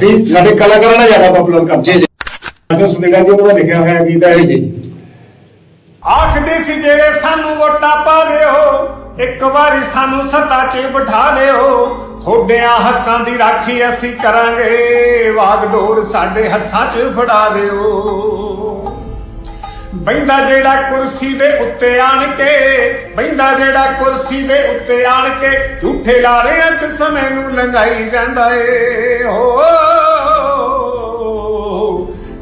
ਵੀ ਸਾਡੇ ਕਲਾਕਾਰਾਂ ਨਾਲ ਜ਼ਿਆਦਾ ਪਪੂਲਰ ਕਰ ਜੀ ਜੀ। ਅਜੋ ਸੁਣੇਗਾ ਜੀ ਉਹਨਾਂ ਦਾ ਲਿਖਿਆ ਹੋਇਆ ਗੀਤ ਹੈ। ਜੀ ਆਖਦੇ ਸੀ ਜਿਹੜੇ ਸਾਨੂੰ ਵੋਟਾਂ ਪਾ ਦਿਓ ਇੱਕ ਵਾਰੀ ਸਾਨੂੰ ਸੱਤਾ 'ਚ ਬਿਠਾ ਲਿਓ। ਥੋੜਿਆਂ ਹੱਕਾਂ ਦੀ ਰਾਖੀ ਅਸੀਂ ਕਰਾਂਗੇ। ਵਾਗਡੋਰ ਸਾਡੇ ਹੱਥਾਂ 'ਚ ਫੜਾ ਦਿਓ। ਬੈਂਦਾ ਜਿਹੜਾ ਕੁਰਸੀ ਦੇ ਉੱਤੇ ਆਣ ਕੇ ਬੈਂਦਾ ਜਿਹੜਾ ਕੁਰਸੀ ਦੇ ਉੱਤੇ ਆਣ ਕੇ ਝੂਠੇ ਲਾਰਿਆਂ 'ਚ ਸਮੇਂ ਨੂੰ ਲੰਘਾਈ ਜਾਂਦਾ ਏ। ਹੋ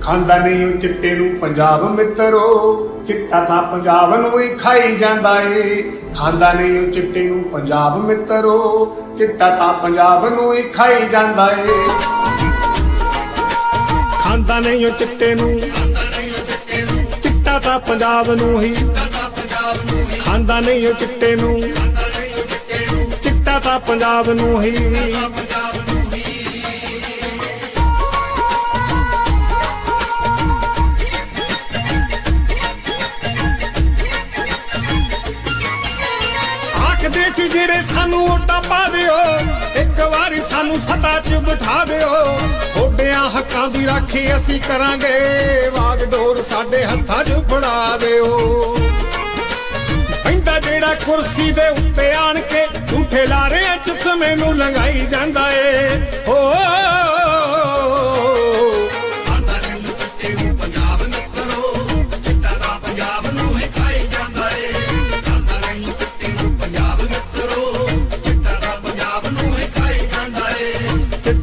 ਖਾਂਦਾ ਨਹੀਂ ਉਹ ਚਿੱਟੇ ਨੂੰ ਪੰਜਾਬ ਮਿੱਤਰੋ, ਚਿੱਟਾ ਤਾਂ ਪੰਜਾਬ ਨੂੰ ਹੀ ਖਾਈ ਜਾਂਦਾ ਏ। ਖਾਂਦਾ ਨਹੀਂ ਉਹ ਚਿੱਟੇ ਨੂੰ ਪੰਜਾਬ ਮਿੱਤਰੋ, ਚਿੱਟਾ ਤਾਂ ਪੰਜਾਬ ਨੂੰ ਹੀ ਖਾਈ ਜਾਂਦਾ ਏ। ਖਾਂਦਾ ਨਹੀਂ ਉਹ ਚਿੱਟੇ ਨੂੰ, ਚਿੱਟਾ ਤਾਂ ਪੰਜਾਬ ਨੂੰ ਹੀ। ਖਾਂਦਾ ਨਹੀਂ ਉਹ ਚਿੱਟੇ ਨੂੰ, ਚਿੱਟਾ ਤਾਂ ਪੰਜਾਬ ਨੂੰ ਹੀ। ਆਖਦੇ ਜਿਹੜੇ ਸਾਨੂੰ ਵੋਟਾਂ ਪਾ ਦਿਓ, ਇੱਕ ਵਾਰੀ ਸਾਨੂੰ ਸੱਤਾ 'ਚ ਬਿਠਾ ਦਿਓ। ਥੋੜਿਆਂ ਹੱਕਾਂ ਦੀ ਰਾਖੀ ਅਸੀਂ ਕਰਾਂਗੇ ਵਾਗਡੋਰ ਸਾਡੇ ਹੱਥਾਂ 'ਚ ਫੜਾ ਦਿਓ। ਪੈਂਦਾ ਜਿਹੜਾ ਕੁਰਸੀ ਦੇ ਉੱਤੇ ਆਣ ਕੇ ਝੂਠੇ ਲਾਰਿਆਂ 'ਚ ਸਮੇਂ ਨੂੰ ਲੰਘਾਈ ਜਾਂਦਾ ਏ।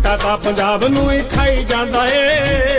ਚਿੱਟਾ ਤਾਂ ਪੰਜਾਬ ਨੂੰ ਹੀ ਖਾਈ ਜਾਂਦਾ ਏ।